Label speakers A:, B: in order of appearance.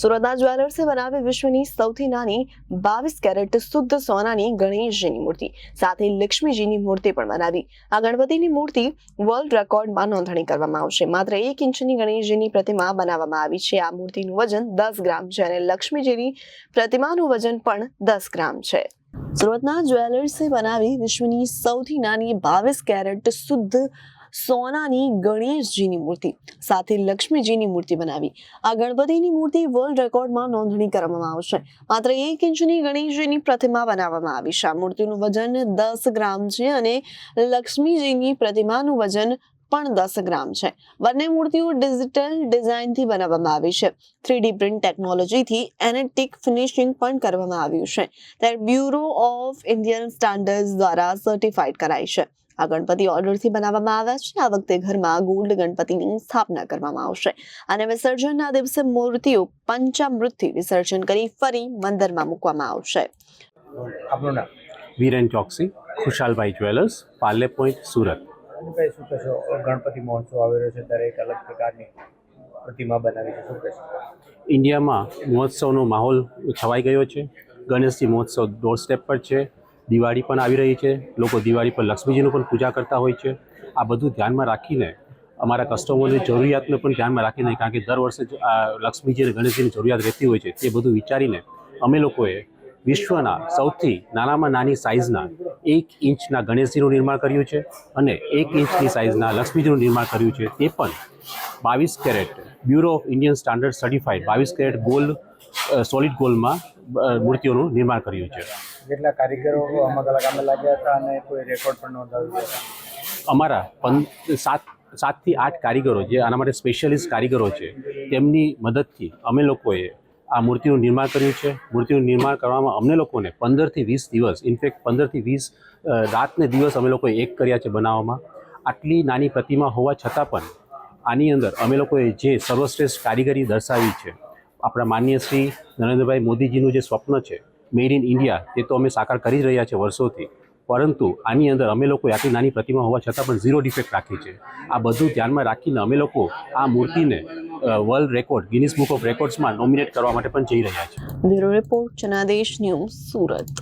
A: સુરતના જ્વેલર્સે બનાવી વિશ્વની સૌથી નાની બાવીસ કેરેટ શુદ્ધ સોનાની ગણેશજીની મૂર્તિ, સાથે લક્ષ્મીજીની મૂર્તિ પણ બનાવી. આ ગણપતિની મૂર્તિ વર્લ્ડ રેકોર્ડમાં નોંધણી કરવામાં આવશે. માત્ર એક ઇંચની ગણેશજીની પ્રતિમા બનાવવામાં આવી છે. આ મૂર્તિનું વજન દસ ગ્રામ છે અને લક્ષ્મીજીની પ્રતિમાનું વજન પણ દસ ગ્રામ છે. સુરતના જ્વેલર્સે બનાવી વિશ્વની સૌથી નાની બાવીસ કેરેટ શુદ્ધ સોનાની ગણેશજીની મૂર્તિ, સાથે લક્ષ્મીજીની મૂર્તિ બનાવી. આ ગણપતિની મૂર્તિ વર્લ્ડ રેકોર્ડમાં નોંધણી કરવામાં આવશે. માત્ર એક ઇંચની ગણેશજીની પ્રતિમા બનાવવામાં આવી. છે આ મૂર્તિનું વજન દસ ગ્રામ છે અને લક્ષ્મીજીની પ્રતિમાનું વજન પણ દસ ગ્રામ છે. બંને મૂર્તિઓ ડિજિટલ ડિઝાઇનથી બનાવવામાં આવી છે. થ્રીડી પ્રિન્ટ ટેકનોલોજીથી એનેટિક ફિનિશિંગ પણ કરવામાં આવ્યું છે. ત્યારે બ્યુરો ઓફ ઇન્ડિયન સ્ટાન્ડર્ડ દ્વારા સર્ટિફાઈડ કરાઈ છે. આ ગણપતિ ઓર્ડરથી બનાવવામાં આવ્યા છે. આ વખતે ઘરમાં ગોલ્ડ ગણપતિની સ્થાપના કરવામાં આવશે. અને વિસર્જનના દિવસે મૂર્તિઓ પંચામૃતથી વિસર્જન કરી ફરી મંદિરમાં મૂકવામાં આવશે.
B: આપનું નામ?
C: Viren Choksi Khushalbhai jewellers Parle point Surat.
B: અનિભાઈ શું કહેશો? ગણપતિ મહોત્સવ આવી રહ્યો છે, ત્યારે એક અલગ પ્રકારની પ્રતિમા બનાવી છે, શું કહેશો?
C: ઇન્ડિયામાં મહોત્સવનો માહોલ છવાઈ ગયો છે. ગણેશજી મહોત્સવ ડોર સ્ટેપ પર છે. દિવાળી પણ આવી રહી છે. લોકો દિવાળી પર લક્ષ્મીજીનું પણ પૂજા કરતા હોય છે. આ બધું ધ્યાનમાં રાખીને અમારા કસ્ટમરની જરૂરિયાતને પણ ધ્યાનમાં રાખીને, કારણ કે દર વર્ષે લક્ષ્મીજી અને ગણેશજીની જરૂરિયાત રહેતી હોય છે, તે બધું વિચારીને અમે લોકોએ વિશ્વના સૌથી નાનામાં નાની સાઇઝના એક ઇંચના ગણેશજીનું નિર્માણ કર્યું છે અને એક ઇંચની સાઇઝના લક્ષ્મીજીનું નિર્માણ કર્યું છે. તે પણ બાવીસ carat bureau of Indian standard certified બાવીસ કેરેટ ગોલ્ડ સોલિડ ગોલ્ડમાં મૂર્તિઓનું નિર્માણ કર્યું છે.
B: જેટલા કારીગરો આમાં કામે લાગ્યા હતા અને કોઈ રેકોર્ડ પણ નોંધાવ્યો
C: અમારા સાત સાતથી આઠ કારીગરો જે આના માટે સ્પેશિયલિસ્ટ કારીગરો છે તેમની મદદથી અમે લોકોએ આ મૂર્તિનું નિર્માણ કર્યું છે. મૂર્તિનું નિર્માણ કરવામાં અમને લોકોને પંદરથી વીસ દિવસ, ઇનફેક્ટ પંદરથી વીસ રાતને દિવસ અમે લોકોએ એક કર્યા છે બનાવવામાં. આટલી નાની પ્રતિમા હોવા છતાં પણ આની અંદર અમે લોકોએ જે સર્વશ્રેષ્ઠ કારીગરી દર્શાવી છે, આપણા માન્ય શ્રી નરેન્દ્રભાઈ મોદીજીનું જે સ્વપ્ન છે, મેડ ઇન ઇન્ડિયા, તે તો અમે સાકાર કરી રહ્યા છે વર્ષોથી. પરંતુ આની અંદર અમે લોકો આટલી નાની પ્રતિમા હોવા છતાં પણ ઝીરો ડિફેક્ટ રાખી છે. આ બધું ધ્યાનમાં રાખીને અમે લોકો આ મૂર્તિને world record Guinness book of રેકોર્ડ્સમાં nominate કરવા માટે પણ જઈ રહ્યા છે.
A: Bureau report, Janadesh news, Surat.